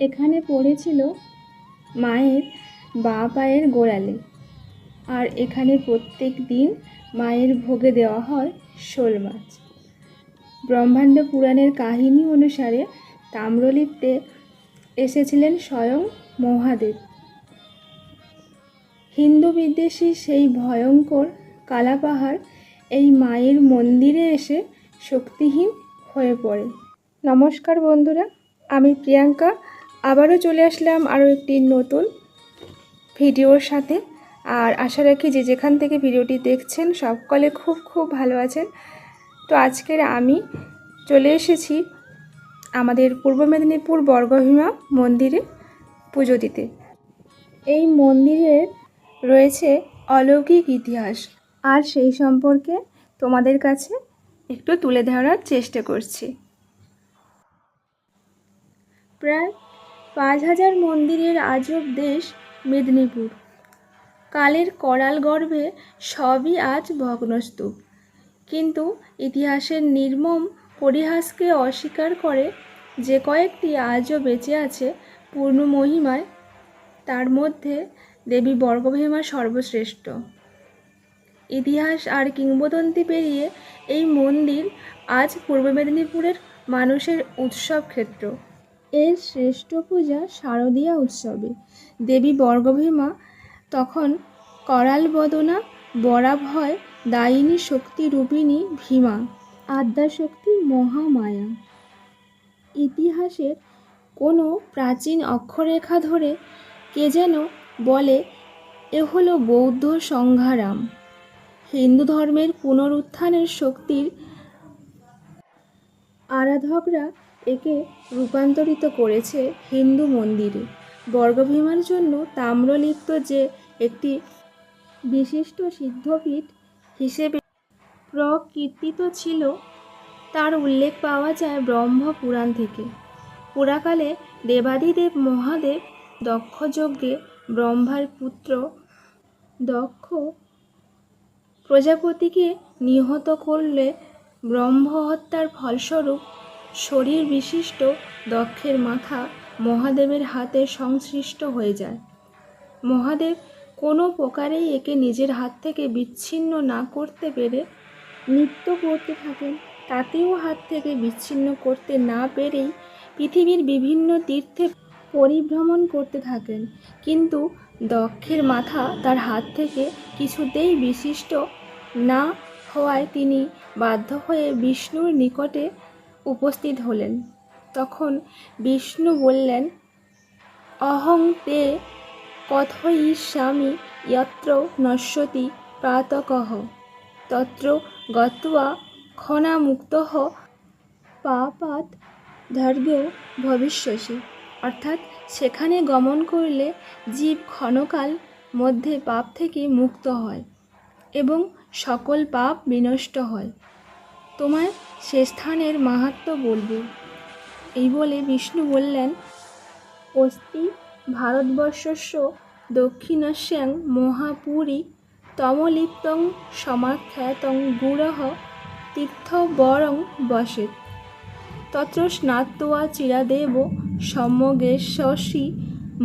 এখানে পড়েছিল মায়ের বা পায়ের গোড়ালে। আর এখানে প্রত্যেক দিন মায়ের ভোগে দেওয়া হয় শোল মাছ। ব্রহ্মাণ্ড পুরাণের কাহিনী অনুসারে তাম্রলিপ্তে এসেছিলেন স্বয়ং মহাদেব। হিন্দু বিদ্বেষী সেই ভয়ঙ্কর কালাপাহাড় এই মায়ের মন্দিরে এসে শক্তিহীন হয়ে পড়ে। নমস্কার বন্ধুরা, আমি প্রিয়াঙ্কা আবারও চলে আসলাম আরও একটি নতুন ভিডিওর সাথে। আর আশা রাখি যে যেখান থেকে ভিডিওটি দেখছেন সকলে খুব খুব ভালো আছেন। তো আজকের আমি চলে এসেছি আমাদের পূর্ব মেদিনীপুর বর্গভীমা মন্দিরে পুজো দিতে। এই মন্দিরের রয়েছে অলৌকিক ইতিহাস। আর সেই সম্পর্কে তোমাদের কাছে একটু তুলে ধরার চেষ্টা করছি। প্রায় পাঁচ হাজার মন্দিরের আজব দেশ মেদিনীপুর। কালের করাল গর্ভে সবই আজ ভগ্নস্তূপ। কিন্তু ইতিহাসের নির্মম পরিহাসকে অস্বীকার করে যে কয়েকটি আজও বেঁচে আছে পূর্ণ মহিমায়, তার মধ্যে দেবী বর্গভীমা সর্বশ্রেষ্ঠ। ইতিহাস আর কিংবদন্তি পেরিয়ে এই মন্দির আজ পূর্ব মেদিনীপুরের মানুষের উৎসব ক্ষেত্র। এর শ্রেষ্ঠ পূজা শারদীয়া উৎসবে। দেবী বর্গভীমা তখন করাল বদনা বরাভয়, দায়িনী শক্তি রূপিণী, ভীমা, আদ্যাশক্তি মহামায়া। ইতিহাসের কোনো প্রাচীন অক্ষরেখা ধরে কে যেন বলে, এ হলো বৌদ্ধ সংঘারাম। হিন্দু ধর্মের পুনরুত্থানের শক্তির আরাধকরা একে রূপান্তরিত করেছে হিন্দু মন্দিরে। বর্গভীমার জন্য তাম্রলিপ্ত যে একটি বিশিষ্ট সিদ্ধপীঠ হিসেবে প্রকীর্তিত ছিল, তার উল্লেখ পাওয়া যায় ব্রহ্ম পুরাণ থেকে। পুরাকালে দেবাদিদেব মহাদেব দক্ষযজ্ঞে ব্রহ্মার পুত্র দক্ষ প্রজাপতিকে নিহত করলে ব্রহ্ম হত্যার ফলস্বরূপ শরীর বিশিষ্ট দক্ষের মাথা মহাদেবের হাতে সংশ্লিষ্ট হয়ে যায়। মহাদেব কোনো প্রকারেই একে নিজের হাত থেকে বিচ্ছিন্ন না করতে পেরে নৃত্য করতে থাকেন। তাতেও হাত থেকে বিচ্ছিন্ন করতে না পেরেই পৃথিবীর বিভিন্ন তীর্থে পরিভ্রমণ করতে থাকেন। কিন্তু দক্ষের মাথা তার হাত থেকে কিছুতেই বিশিষ্ট না হওয়ায় তিনি বাধ্য হয়ে বিষ্ণুর নিকটে উপস্থিত হলেন। তখন বিষ্ণু বললেন, অহং তে কথয়িষ্যামি যত্র নশ্যতি প্রাতকহ তত্র গত্বা ক্ষণামুক্তঃ পাপাত ধর্গেও ভবিষ্যসি। অর্থাৎ সেখানে গমন করলে জীব ক্ষণকাল মধ্যে পাপ থেকে মুক্ত হয় এবং সকল পাপ বিনষ্ট হয়। তোমায় সে স্থানের মাহাত্ম্য বলবে। এই বলে বিষ্ণু বললেন, অস্তি ভারতবর্ষস্য দক্ষিণস্যাং মহাপুরী তমলিপ্তং সমাখ্যাতং গুরহ তীর্থবরং বসেত তত্র স্নাত্বা চিরাদেব সম্যগেশ্বসি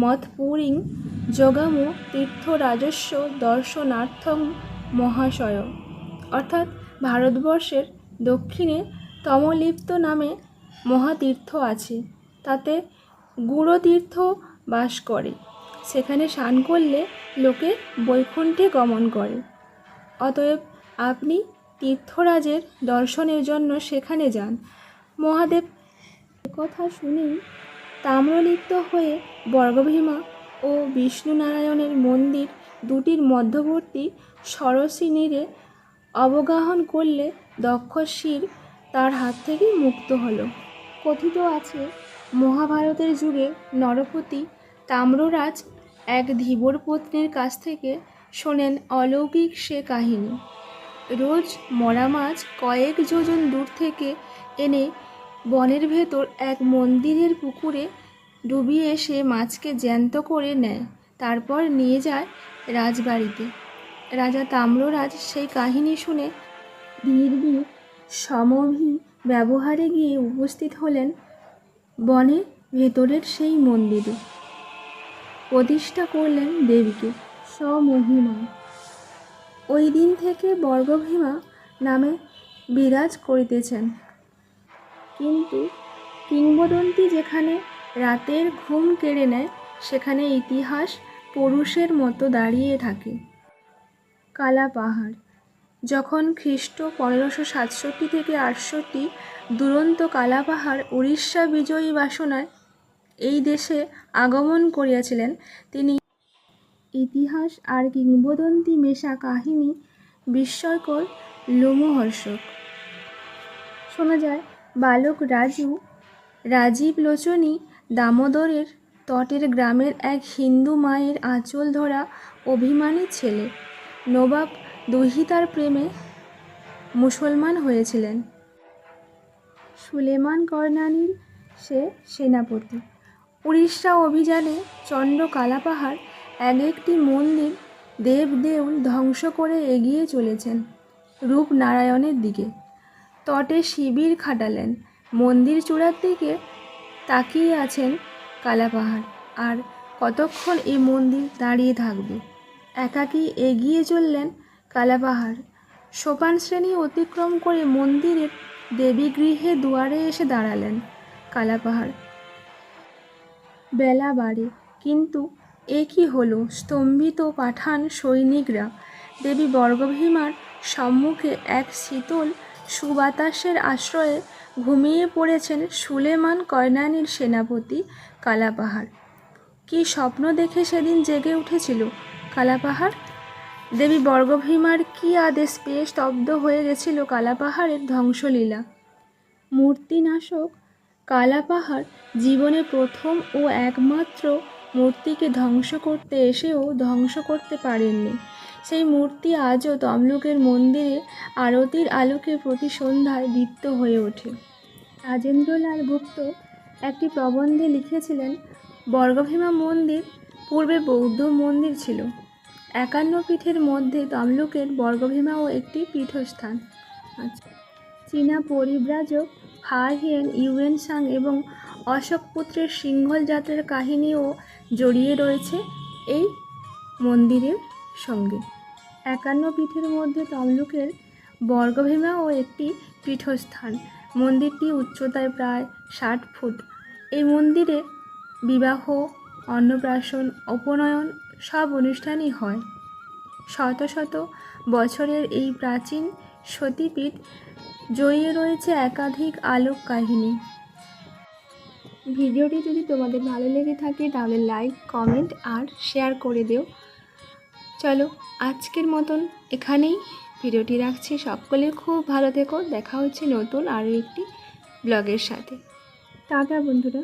মৎপুরীং জগাম তীর্থরাজস্ব দর্শনার্থং মহাশয়। অর্থাৎ ভারতবর্ষের দক্ষিণে তমলিপ্ত নামে মহাতীর্থ আছে। তাতে গুড়তীর্থ বাস করে। সেখানে স্নান করলে লোকে বৈকুণ্ঠে গমন করে। অতএব আপনি তীর্থরাজের দর্শনের জন্য সেখানে যান। মহাদেব কথা শুনেই তাম্রলিপ্ত হয়ে বর্গভীমা ও বিষ্ণুনারায়ণের মন্দির দুটির মধ্যবর্তী সরসী নীরে অবগাহন করলে দক্ষ শির তার হাত থেকে মুক্ত হল। কথিত আছে, মহাভারতের যুগে নরপতি তাম্ররাজ এক ধীবর পত্নীর কাছ থেকে শোনেন অলৌকিক সে কাহিনী। রোজ মরা মাছ কয়েক যোজন দূর থেকে এনে বনের ভেতর এক মন্দিরের পুকুরে ডুবিয়ে সে মাছকে জ্যান্ত করে নেয়, তারপর নিয়ে যায় রাজবাড়িতে। রাজা তাম্ররাজ সেই কাহিনী শুনে নির্ভীক সমভি ব্যবহারে গিয়ে উপস্থিত হলেন বনে ভেতরের সেই মন্দিরে। প্রতিষ্ঠা করলেন দেবীকে স্বমহিমায় ওই দিন থেকে বর্গভীমা নামে বিরাজ করিতেছেন। কিন্তু কিংবদন্তি যেখানে রাতের ঘুম কেড়ে নেয়, সেখানে ইতিহাস পুরুষের মতো দাঁড়িয়ে থাকে। কালা পাহাড় যখন খ্রিস্ট পনেরোশো সাতষট্টি থেকে আটষট্টি দুরন্ত কালা পাহাড় উড়িষ্যা বিজয়ী বাসনায় এই দেশে আগমন করিয়াছিলেন, তিনি ইতিহাস আর কিংবদন্তি মেশা কাহিনী বিস্ময়কর লোমহর্ষক। শোনা যায়, বালক রাজু, রাজীব লোচনী দামোদরের তটের গ্রামের এক হিন্দু মায়ের আঁচল ধরা অভিমানী ছেলে। নবাব দুহিতার প্রেমে মুসলমান হয়েছিলেন। সুলেমান করনানির সে সেনাপতি। উড়িষ্যা অভিযানে চন্ড কালাপাহাড়, এক একটি মন্দির দেব দেউল ধ্বংস করে এগিয়ে চলেছেন রূপনারায়ণের দিকে। তটে শিবির খাটালেন, মন্দির চূড়ার দিকে তাকিয়ে আছেন কালাপাহাড়। আর কতক্ষণ এই মন্দির দাঁড়িয়ে থাকবে? একাকী এগিয়ে চললেন কালাপাহাড়। সোপান শ্রেণি অতিক্রম করে মন্দিরের দেবীগৃহে দুয়ারে এসে দাঁড়ালেন কালাপাহাড়। বেলা বাড়ে, কিন্তু এ কি হলো? স্তম্ভিত পাঠান সৈনিকরা, দেবী বর্গভীমার সম্মুখে এক শীতল সুবাতাসের আশ্রয়ে ঘুমিয়ে পড়েছেন সুলেমান কয়নানির সেনাপতি কালাপাহাড়। কি স্বপ্ন দেখে সেদিন জেগে উঠেছিল কালাপাহাড়? দেবী বর্গভীমার কি আদেশ পেয়ে স্তব্ধ হয়ে গেছিল কালাপাহাড়ের ধ্বংসলীলা? মূর্তিনাশক কালাপাহাড় জীবনে প্রথম ও একমাত্র মূর্তিকে ধ্বংস করতে এসেও ধ্বংস করতে পারেননি। সেই মূর্তি আজও তমলুকের মন্দিরে আরতির আলোকে প্রতি সন্ধ্যায় দীপ্ত হয়ে ওঠে। রাজেন্দ্রলাল গুপ্ত একটি প্রবন্ধে লিখেছিলেন বর্গভীমা মন্দির পূর্বে বৌদ্ধ মন্দির ছিল। একান্ন পীঠের মধ্যে তমলুকের বর্গভীমাও একটি পীঠস্থান। আচ্ছা। চীনা পরিব্রাজক ফাহিয়েন ইউয়েন সাং এবং অশোক পুত্রের সিংহল যাত্রার কাহিনীও জড়িয়ে রয়েছে এই মন্দিরের সঙ্গে। একান্ন পীঠের মধ্যে তমলুকের বর্গভীমাও একটি পীঠস্থান। মন্দিরটি উচ্চতায় প্রায় ষাট ফুট। এই মন্দিরে বিবাহ, অন্নপ্রাশন, উপনয়ন সব অনুষ্ঠানই হয়। শত শত বছরের এই প্রাচীন সতীপীঠ জড়িয়ে রয়েছে একাধিক আলোক কাহিনী। ভিডিওটি যদি তোমাদের ভালো লেগে থাকে, তাহলে লাইক, কমেন্ট আর শেয়ার করে দিও। চলো, আজকের মতন এখানেই ভিডিওটি রাখছি। সকলে খুব ভালো থেকো। দেখা হচ্ছে নতুন আরও একটি ব্লগের সাথে। টাটা বন্ধুরা।